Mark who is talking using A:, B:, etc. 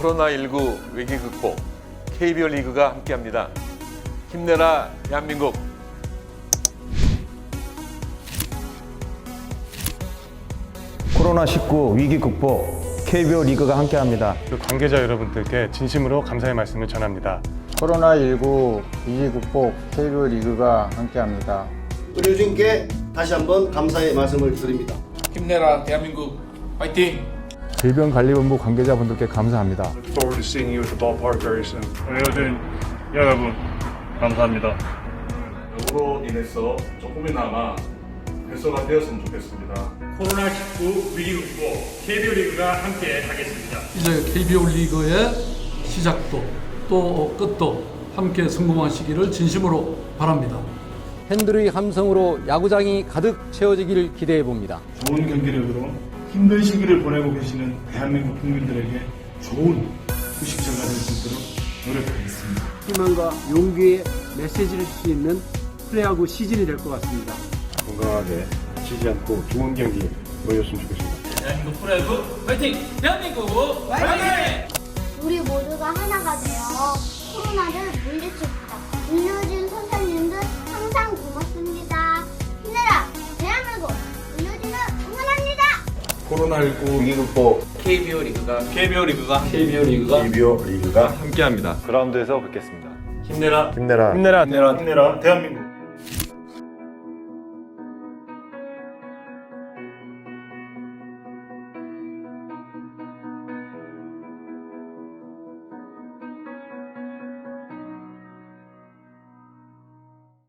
A: 코로나19 위기 극복 KBO 리그가 함께합니다. 힘내라 대한민국.
B: 코로나19 위기 극복 KBO 리그가 함께합니다.
C: 그 관계자 여러분들께 진심으로 감사의 말씀을 전합니다.
D: 코로나19 위기 극복 KBO 리그가 함께합니다.
E: 의료진께 다시 한번 감사의 말씀을 드립니다.
F: 힘내라 대한민국 파이팅!
B: 질병관리본부 관계자분들께 감사합니다.
G: Forward to seeing you at the ballpark very soon. 의료진 여러분, 감사합니다.
H: 으로 인해서 조금이나마 해소가 되었으면 좋겠습니다.
G: 코로나19 위기 극복 KBO 리그가 함께 하겠습니다.
I: 이제 KBO 리그의 시작도 또 끝도 함께 성공하시기를 진심으로 바랍니다.
J: 팬들의 함성으로 야구장이 가득 채워지기를 기대해 봅니다.
G: 좋은 경기력으로 힘든 시기를 보내고 계시는 대한민국 국민들에게 좋은 후식처가 될 수 있도록 노력하겠습니다.
K: 희망과 용기의 메시지를 줄 수 있는 플레이하고 시즌이 될 것 같습니다.
G: 건강하게 지지 않고 좋은 경기 보여줬으면 좋겠습니다.
F: 대한민국 프로야구 파이팅! 대한민국 파이팅!
L: 우리 모두가 하나가 되어 코로나를 물리칩
E: 코로나19 위기 극복
F: KBO 리그가
A: KBO 리그가
F: KBO 리그가
E: KBO 리그가
A: 함께합니다.
B: 그라운드에서 뵙겠습니다.
A: 힘내라.
B: 힘내라.
C: 힘내라.
G: 힘내라 대한민국.